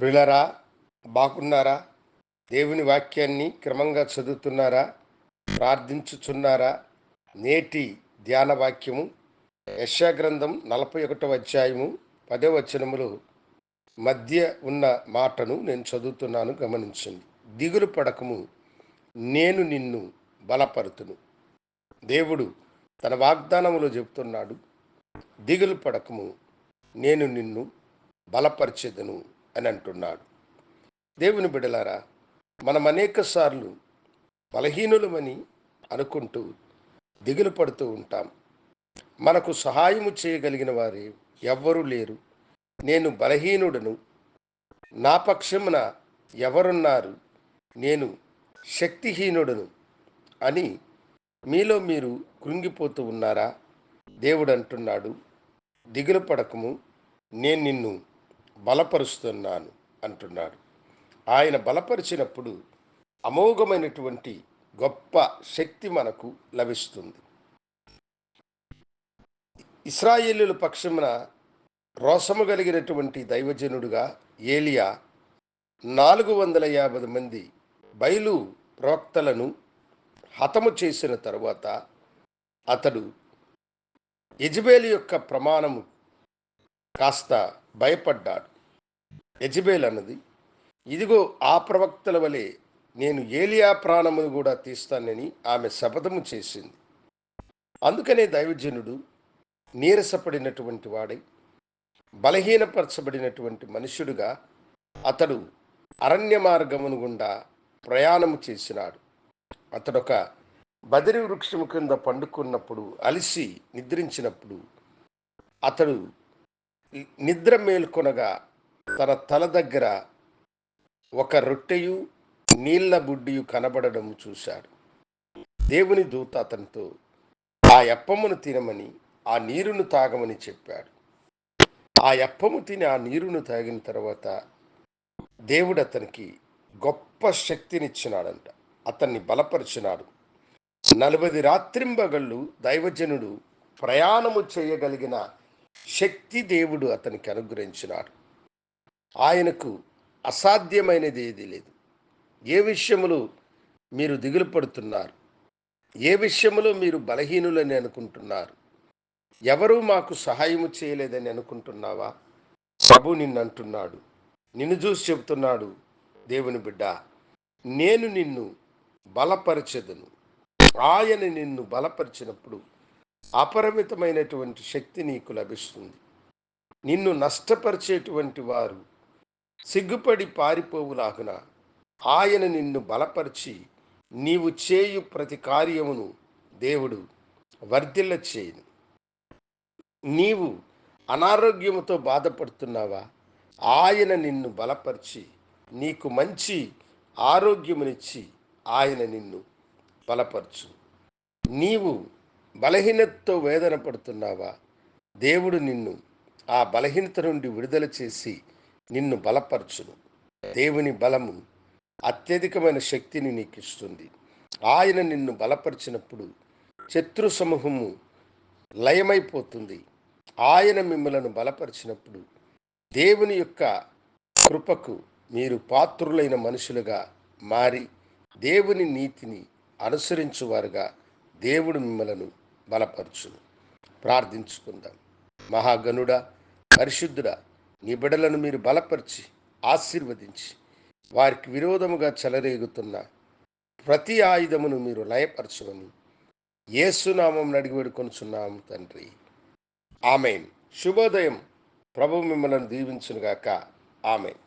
ప్రిలరా బాగున్నారా? దేవుని వాక్యాన్ని క్రమంగా చదువుతున్నారా? ప్రార్థించుచున్నారా? నేటి ధ్యాన వాక్యము యశాగ్రంథం నలభై ఒకటవ అధ్యాయము పదో వచనములు మధ్య ఉన్న మాటను నేను చదువుతున్నాను గమనించండి. దిగులు పడకము నేను నిన్ను బలపరుతును. దేవుడు తన వాగ్దానములో చెబుతున్నాడు. దిగులు పడకము నేను నిన్ను బలపరిచెదను. అని అంటున్నాడు. దేవుని బిడలారా మనం అనేక సార్లు బలహీనులమని అనుకుంటూ దిగులు పడుతూ ఉంటాం. మనకు సహాయము చేయగలిగిన వారు ఎవ్వరూ లేరు. నేను బలహీనుడను. నా పక్షమున ఎవరున్నారు? నేను శక్తిహీనుడను. అని మీలో మీరు కృంగిపోతూ ఉన్నారా? దేవుడు అంటున్నాడు దిగులు పడకము. నేను నిన్ను బలపరుస్తున్నాను అంటున్నాడు. ఆయన బలపరిచినప్పుడు అమోఘమైనటువంటి గొప్ప శక్తి మనకు లభిస్తుంది. ఇస్రాయేలుల పక్షమున రోసము కలిగినటువంటి దైవజనుడుగా ఏలియా నాలుగు వందల యాభై మంది బయలు ప్రవక్తలను హతము చేసిన తరువాత అతడు యజ్బేలు యొక్క ప్రమాణము కాస్త భయపడ్డాడు. యజ్బేల్ అన్నది ఇదిగో ఆ ప్రవక్తల వలె నేను ఏలియా ప్రాణమును కూడా తీస్తానని ఆమె శపథము చేసింది. అందుకనే దైవజనుడు నీరసపడినటువంటి వాడై బలహీనపరచబడినటువంటి మనుష్యుడుగా అతడు అరణ్య మార్గమును గుండా ప్రయాణము చేసినాడు. అతడొక బదిరి వృక్షము కింద పండుకున్నప్పుడు అలిసి నిద్రించినప్పుడు అతడు నిద్ర మేల్కొనగా తన తల దగ్గర ఒక రొట్టెయు నీళ్ళ బుడ్డియు కనబడడం చూశాడు. దేవుని దూత అతనితో ఆ ఎప్పమును తినమని ఆ నీరును తాగమని చెప్పాడు. ఆ ఎప్పము తిని ఆ నీరును తాగిన తర్వాత దేవుడు అతనికి గొప్ప శక్తినిచ్చినాడంట. అతన్ని బలపరిచినాడు. నలభై రాత్రింబగళ్ళు దైవజనుడు ప్రయాణము చేయగలిగిన శక్తి దేవుడు అతనికి అనుగ్రహించినాడు. ఆయనకు అసాధ్యమైనది ఏది లేదు. ఏ విషయములు మీరు దిగులు పడుతున్నారు ఏ విషయంలో మీరు బలహీనులని అనుకుంటున్నారు ఎవరూ మాకు సహాయము చేయలేదని అనుకుంటున్నావా? ప్రభు నిన్ను అంటున్నాడు నిన్ను చూసి చెబుతున్నాడు దేవుని బిడ్డ నేను నిన్ను బలపరచదును. ఆయన నిన్ను బలపరిచినప్పుడు అపరిమితమైనటువంటి శక్తి నీకు లభిస్తుంది. నిన్ను నష్టపరిచేటువంటి వారు సిగ్గుపడి పారిపోవులాగున ఆయన నిన్ను బలపరిచి నీవు చేయు ప్రతి కార్యమును దేవుడు వర్ధిల్ల చేయను. నీవు అనారోగ్యముతో బాధపడుతున్నావా? ఆయన నిన్ను బలపరిచి నీకు మంచి ఆరోగ్యమునిచ్చి ఆయన నిన్ను బలపరచు. నీవు బలహీనతతో వేదన పడుతున్నావా దేవుడు నిన్ను ఆ బలహీనత నుండి విడుదల చేసి నిన్ను బలపరచును. దేవుని బలము అత్యధికమైన శక్తిని నీకు ఇస్తుంది ఆయన నిన్ను బలపరిచినప్పుడు శత్రు సమూహము లయమైపోతుంది. ఆయన మిమ్మలను బలపరిచినప్పుడు దేవుని యొక్క కృపకు మీరు పాత్రులైన మనుషులుగా మారి దేవుని నీతిని అనుసరించువారుగా దేవుడు మిమ్మలను బలపరచును ప్రార్థించుకుందాం. మహాగనుడ పరిశుద్ధుడ నీ బిడలను మీరు బలపరిచి ఆశీర్వదించి వారికి విరోధముగా చెలరేగుతున్న ప్రతి ఆయుధమును మీరు లయపరచమని ఏసునామం అడిగి వేడుకొనుచున్నాము తండ్రి. ఆమెన్. శుభోదయం. ప్రభు మిమ్మల్ని దీవించునుగాక. ఆమెన్.